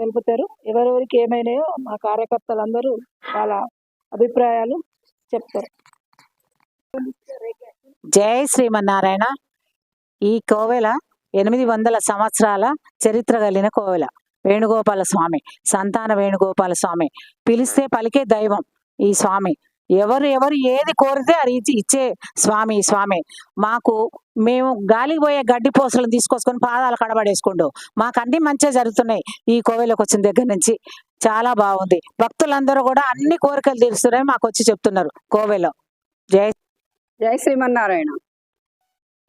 తెలుపుతారు. ఎవరెవరికి ఏమైనాయో మా కార్యకర్తలందరూ వాళ్ళ అభిప్రాయాలు చెప్తారు. జై శ్రీమన్నారాయణ. ఈ కోవెల ఎనిమిది వందల సంవత్సరాల చరిత్ర కలిగిన కోవెల. వేణుగోపాల స్వామి సంతాన వేణుగోపాల స్వామి. పిలిస్తే పలికే దైవం ఈ స్వామి. ఎవరు ఎవరు ఏది కోరితే అది ఇచ్చి- ఇచ్చే స్వామి స్వామి. మాకు మేము గాలికి పోయే గడ్డి పోసలను తీసుకొచ్చుకొని పాదాలు కడబడేసుకుంటూ మాకు అన్ని మంచిగా జరుగుతున్నాయి ఈ కోవెలకు వచ్చిన దగ్గర నుంచి. చాలా బాగుంది. భక్తులందరూ కూడా అన్ని కోరికలు తీరుస్తున్నాయి మాకు వచ్చి చెప్తున్నారు కోవెలో. జై జై శ్రీమన్నారాయణ.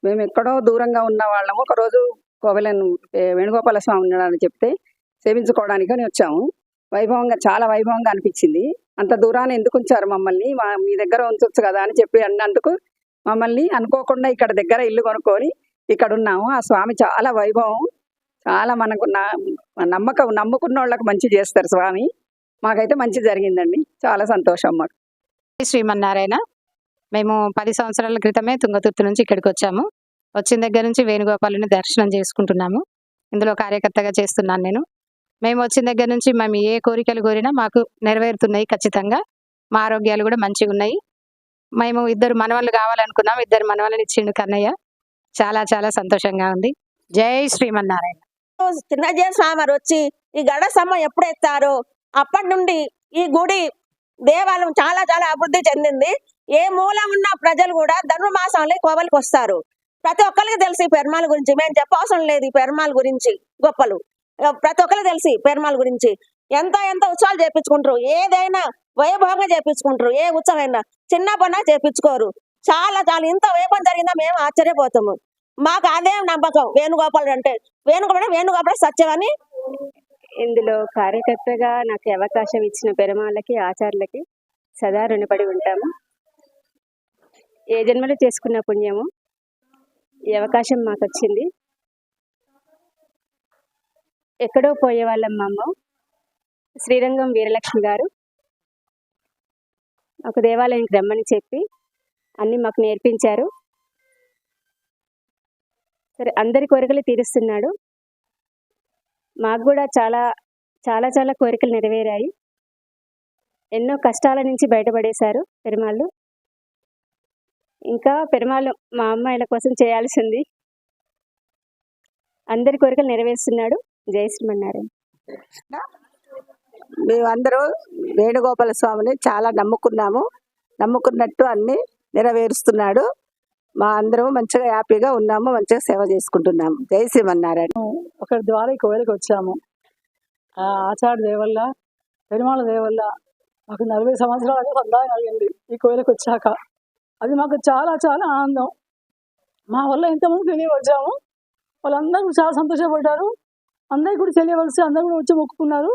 మేము ఎక్కడో దూరంగా ఉన్న వాళ్ళము. ఒకరోజు కోవెలను వేణుగోపాల స్వామి ఉన్నాడని చెప్తే సేవించుకోవడానికి అని వచ్చాము. వైభవంగా చాలా వైభవంగా అనిపించింది. అంత దూరాన్ని ఎందుకు ఉంచారు మమ్మల్ని? మా మీ దగ్గర ఉంచవచ్చు కదా అని చెప్పి అన్నందుకు మమ్మల్ని అనుకోకుండా ఇక్కడ దగ్గర ఇల్లు కొనుక్కొని ఇక్కడ ఉన్నాము. ఆ స్వామి చాలా వైభవం. చాలా మనకు నమ్మకం నమ్ముకున్న వాళ్ళకు మంచి చేస్తారు స్వామి. మాకైతే మంచి జరిగిందండి. చాలా సంతోషం మాకు. శ్రీమన్నారాయణ మేము పది సంవత్సరాల క్రితమే తుంగతుర్తి నుంచి ఇక్కడికి వచ్చాము. వచ్చిన దగ్గర నుంచి వేణుగోపాలుని దర్శనం చేసుకుంటున్నాము. ఇందులో కార్యకర్తగా చేస్తున్నాను నేను. మేము వచ్చిన దగ్గర నుంచి మేము ఏ కోరికలు కోరినా మాకు నెరవేరుతున్నాయి ఖచ్చితంగా. మా ఆరోగ్యాలు కూడా మంచిగా ఉన్నాయి. మేము ఇద్దరు మనవాళ్ళు కావాలనుకున్నాం. ఇద్దరు మనవాళ్ళని ఇచ్చిండు కన్నయ్య. చాలా చాలా సంతోషంగా ఉంది. జై శ్రీమన్నారాయణ. చిన్నజయ స్వామి వచ్చి ఈ గడ సమ్మ ఎప్పుడు ఎత్తారో అప్పటి నుండి ఈ గుడి దేవాలయం చాలా చాలా అభివృద్ధి చెందింది. ఏ మూల ఉన్న ప్రజలు కూడా ధనుర్మాసంలో కోవలికి వస్తారు. ప్రతి ఒక్కరికి తెలిసి ఈ పెరుమాల గురించి. మేము చెప్పవసరం లేదు ఈ పెరుమాల గురించి. గొప్పలు. ప్రతి ఒక్కరు తెలిసి పెరుమాళ్ గురించి. ఎంత ఎంత ఉత్సవాలు చేపించుకుంటారు? ఏదైనా వైభవంగా చేపించుకుంటారు. ఏ ఉత్సవం అయినా చిన్న పన్న చేపించుకోరు. చాలా చాలా ఇంత వైభవం జరిగిందా మేము ఆశ్చర్యపోతాము. మాకు అదే నమ్మకం. వేణుగోపాలు అంటే వేణుగోపాలు వేణుగోపాలు సత్యమని ఇందులో కార్యకర్తగా నాకు అవకాశం ఇచ్చిన పెరుమాళ్ళకి ఆచార్యులకి సదా రుణపడి ఉంటాము. ఏ జన్మలో చేసుకున్న పుణ్యము ఈ అవకాశం మాకు వచ్చింది. ఎక్కడో పోయే వాళ్ళం మా అమ్మ శ్రీరంగం వీరలక్ష్మి గారు. ఒక దేవాలయానికి రమ్మని చెప్పి అన్నీ మాకు నేర్పించారు. సరే అందరి కోరికలు తీరుస్తున్నాడు. మాకు కూడా చాలా చాలా చాలా కోరికలు నెరవేరాయి. ఎన్నో కష్టాల నుంచి బయటపడేశారు పెరుమాళ్ళు. ఇంకా పెరుమాళ్ళు మా అమ్మాయిల కోసం చేయాల్సింది. అందరి కోరికలు నెరవేరుస్తున్నాడు. జై శ్రీమన్నారాయణ మేమందరూ వేణుగోపాల స్వామిని చాలా నమ్ముకున్నాము. నమ్ముకున్నట్టు అన్ని నెరవేరుస్తున్నాడు. మా అందరం మంచిగా హ్యాపీగా ఉన్నాము మంచిగా సేవ చేసుకుంటున్నాము. జై శ్రీమన్నారాయణ ఒకరి ద్వారా ఈ వచ్చాము. ఆ ఆచార్య దేవల్ల పెరుమాళ దేవల్ల మాకు నలభై సంవత్సరాలకు సందాయం కలిగింది ఈ కోవెలకు వచ్చాక. అది మాకు చాలా చాలా ఆనందం. మా వల్ల ఎంతమంది తెలియవచ్చాము వాళ్ళందరూ చాలా సంతోషపడ్డారు. అందరికీ కూడా తెలియవలసి అందరూ కూడా వచ్చి మొక్కుకున్నారు.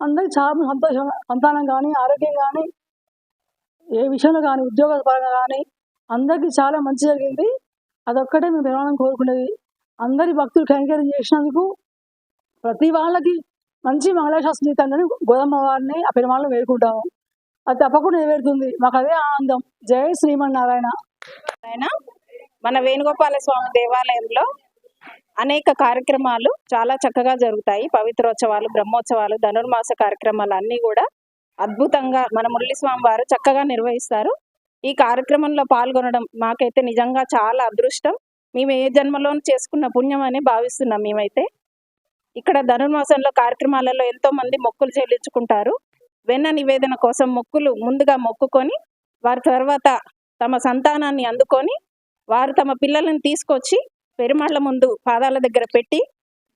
అందరికి చాలా సంతోషం సంతానం కానీ ఆరోగ్యం కానీ ఏ విషయంలో కానీ ఉద్యోగ పరంగా కానీ అందరికీ చాలా మంచి జరిగింది. అదొక్కటే మేము పెరగాలని కోరుకునేది. అందరి భక్తులు కైంకర్యం చేసినందుకు ప్రతి వాళ్ళకి మంచి మంగళాశాస్త్రం జీతాన్ని గోదమ్మ వారిని ఆ పెరుమాళ్ళని వేడుకుంటాము. అది తప్పకుండా నెరవేరుతుంది. మాకు అదే ఆనందం. జై శ్రీమన్నారాయణ. ఆయన మన వేణుగోపాల స్వామి దేవాలయంలో అనేక కార్యక్రమాలు చాలా చక్కగా జరుగుతాయి. పవిత్రోత్సవాలు బ్రహ్మోత్సవాలు ధనుర్మాస కార్యక్రమాలు అన్నీ కూడా అద్భుతంగా మన మురళీస్వామి వారు చక్కగా నిర్వహిస్తారు. ఈ కార్యక్రమంలో పాల్గొనడం మాకైతే నిజంగా చాలా అదృష్టం. మేము ఏ జన్మలో చేసుకున్న పుణ్యం అని భావిస్తున్నాం మేమైతే. ఇక్కడ ధనుర్మాసంలో కార్యక్రమాలలో ఎంతో మంది మొక్కులు చెల్లించుకుంటారు. వెన్న నివేదన కోసం మొక్కులు ముందుగా మొక్కుకొని వారి తర్వాత తమ సంతానాన్ని అందుకొని వారు తమ పిల్లలను తీసుకొచ్చి పెరుమాళ్ళ ముందు పాదాల దగ్గర పెట్టి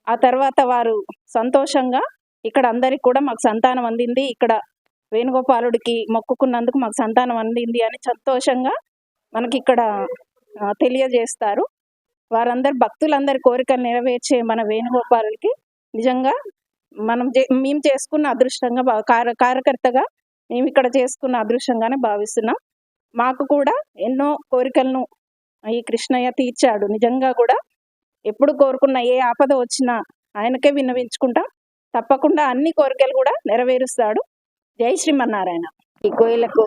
ఆ తర్వాత వారు సంతోషంగా ఇక్కడ అందరికి కూడా మాకు సంతానం అందింది. ఇక్కడ వేణుగోపాలుడికి మొక్కుకున్నందుకు మాకు సంతానం అందింది అని సంతోషంగా మనకి ఇక్కడ తెలియజేస్తారు. వారందరు భక్తులందరి కోరికలు నెరవేర్చే మన వేణుగోపాలుడికి నిజంగా మనం మేము చేసుకున్న అదృష్టంగా కార్య కార్యకర్తగా మేము ఇక్కడ చేసుకున్న అదృష్టంగానే భావిస్తున్నాం. మాకు కూడా ఎన్నో కోరికలను ఈ కృష్ణయ్య తీర్చాడు. నిజంగా కూడా ఎప్పుడు కోరుకున్న ఏ ఆపద వచ్చినా ఆయనకే విన్నవించుకుంటాం తప్పకుండా అన్ని కోరికలు కూడా నెరవేరుస్తాడు. జై శ్రీమన్నారాయణ. ఈ కోయిలకు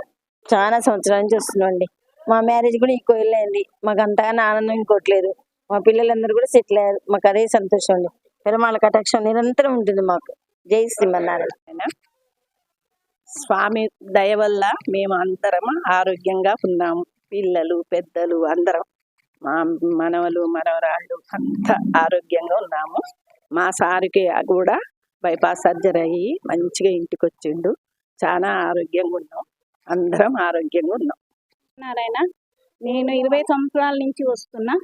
చాలా సంవత్సరాల నుంచి మా మ్యారేజ్ కూడా ఈ కోయిల్ అయింది మాకు అంతగానో ఆనందం ఇంకోట్లేదు మా పిల్లలందరూ కూడా సెటిల్ అయ్యారు. మాకు అదే సంతోషం అండి. పెరుమాళ కటాక్షం నిరంతరం ఉంటుంది మాకు. జై శ్రీమన్నారాయణ. స్వామి దయ వల్ల మేము అందరం ఆరోగ్యంగా ఉన్నాము. పిల్లలు పెద్దలు అందరం. మా మనవలు మనవరాళ్ళు అంతా ఆరోగ్యంగా ఉన్నాము. మా సారికి కూడా బైపాస్ సర్జరీ అయ్యి మంచిగా ఇంటికి వచ్చిండు చాలా ఆరోగ్యంగా ఉన్నాం. అందరం ఆరోగ్యంగా ఉన్నాం. నారాయణ నేను ఇరవై సంవత్సరాల నుంచి వస్తున్నా.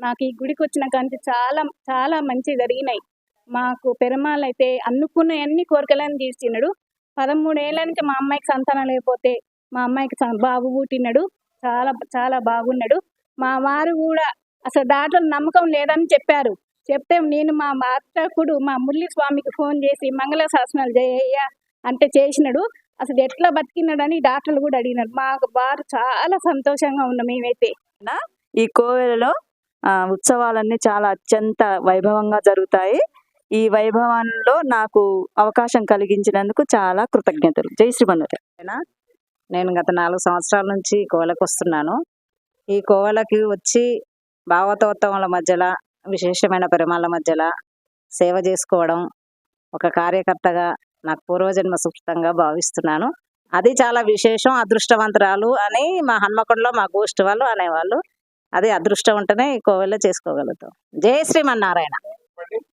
నాకు ఈ గుడికి వచ్చిన కంటే చాలా చాలా మంచి జరిగినాయి. మాకు పెరుమాళ్ళు అయితే అనుకున్న అన్ని కోరికలను తీర్చినాడు పదమూడేళ్ళనికి మా అమ్మాయికి సంతానం లేకపోతే మా అమ్మాయికి బాబు పుట్టినాడు చాలా చాలా బాగున్నాడు. మా వారు కూడా అసలు దాంట్లో నమ్మకం లేదని చెప్పారు. చెప్తే నేను మా భర్తకుడు మా మురళి స్వామికి ఫోన్ చేసి మంగళ శాసనాలు చేయ అంటే చేసినాడు. అసలు ఎట్లా బతికినాడని డాక్టర్లు కూడా అడిగినారు. మా వారు చాలా సంతోషంగా ఉన్నాం మేమైతే. ఈ కోవెలలో ఆ, ఉత్సవాలన్నీ చాలా అత్యంత వైభవంగా జరుగుతాయి. ఈ వైభవంలో నాకు అవకాశం కలిగించినందుకు చాలా కృతజ్ఞతలు. జై శ్రీమన్నారాయణ నేను గత నాలుగు సంవత్సరాల నుంచి కోవెలకు వస్తున్నాను. ఈ కోవెలకి వచ్చి భావతోత్తముల మధ్యలో విశేషమైన పరిమాణాల మధ్యలో సేవ చేసుకోవడం ఒక కార్యకర్తగా నాకు పూర్వజన్మ సుకృతంగా భావిస్తున్నాను. అది చాలా విశేషం అదృష్టవంతురాలు అని మా హన్మకొండలో మా గోష్ఠి వాళ్ళు అనేవాళ్ళు. అది అదృష్టం ఉంటేనే ఈ కోవెల్లో చేసుకోగలుగుతాం. జై శ్రీమన్నారాయణ.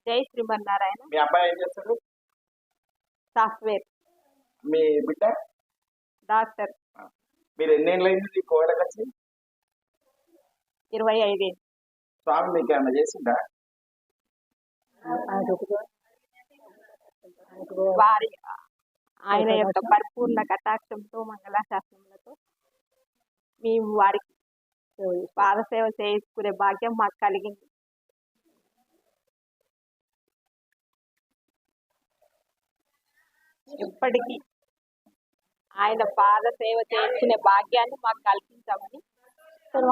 జై శ్రీమన్నారాయణ. మీ అబ్బాయి ఏం సాఫ్ట్వేర్. మీ బిడ్డ? డాక్టర్. మీరు ఎన్నేళ్ళు అయింది ఈ కోవెలకు వచ్చి? ఇరవై ఐదు. స్వామి మీకు ఏమైనా చేసిందా? వారి ఆయన యొక్క పరిపూర్ణ కటాక్షంతో మంగళాశాసనములతో మేము వారికి పాదసేవ చేసుకునే భాగ్యం మాకు కలిగింది. ఇప్పటికీ ఆయన పాద సేవ చేసుకునే భాగ్యాన్ని మాకు కల్పించమని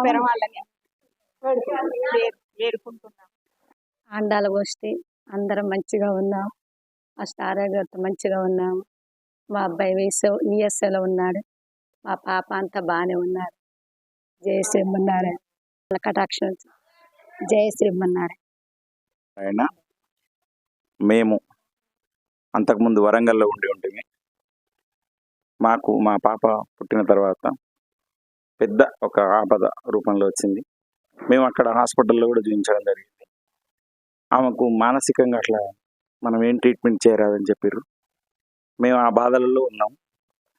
పెరవాళ్ళని వేడుకుంటున్నాం. అండాల గోష్ఠి అందరం మంచిగా ఉన్నాం. అష్ట ఆరోగ్యంతో మంచిగా ఉన్నాము మా అబ్బాయి వయసు ఈఎస్ఐలో ఉన్నాడు? మా పాప అంతా బాగానే ఉన్నారు. జయ శ్రీమన్నారాయణ వాళ్ళ కటాక్షం జయ శ్రీమన్నారాయణ ఆయన మేము అంతకుముందు వరంగల్లో ఉండి ఉంటుంది మాకు మా పాప పుట్టిన తర్వాత పెద్ద ఒక ఆపద రూపంలో వచ్చింది. మేము అక్కడ హాస్పిటల్లో కూడా చూపించడం జరిగింది. ఆమెకు మానసికంగా అట్లా మనం ఏం ట్రీట్మెంట్ చేయరాదని చెప్పారు మేము ఆ బాధలలో ఉన్నాం.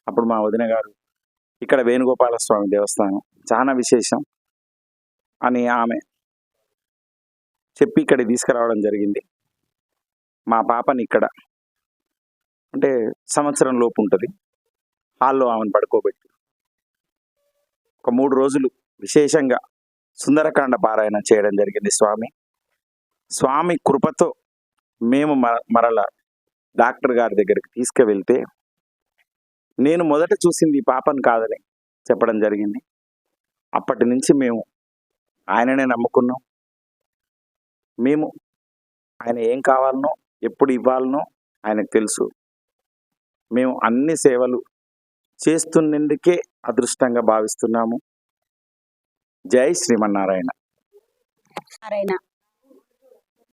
అప్పుడు మా వదిన గారు ఇక్కడ వేణుగోపాల స్వామి దేవస్థానం చాలా విశేషం అని ఆమె చెప్పి ఇక్కడ తీసుకురావడం జరిగింది. మా పాపని ఇక్కడ అంటే సంవత్సరం లోపు ఉంటుంది. హాల్లో ఆమెను పడుకోబెట్టి ఒక మూడు రోజులు విశేషంగా సుందరకాండ పారాయణ చేయడం జరిగింది స్వామి. స్వామి కృపతో మేము మ మరల డాక్టర్ గారి దగ్గరికి తీసుకువెళ్తే నేను మొదట చూసింది ఈ పాపను కాదని చెప్పడం జరిగింది. అప్పటి నుంచి మేము ఆయననే నమ్ముకున్నాం. మేము ఆయన ఏం కావాలనో ఎప్పుడు ఇవ్వాలనో ఆయనకు తెలుసు. మేము అన్ని సేవలు చేస్తున్నందుకే అదృష్టంగా భావిస్తున్నాము. జై శ్రీమన్నారాయణ. నారాయణ.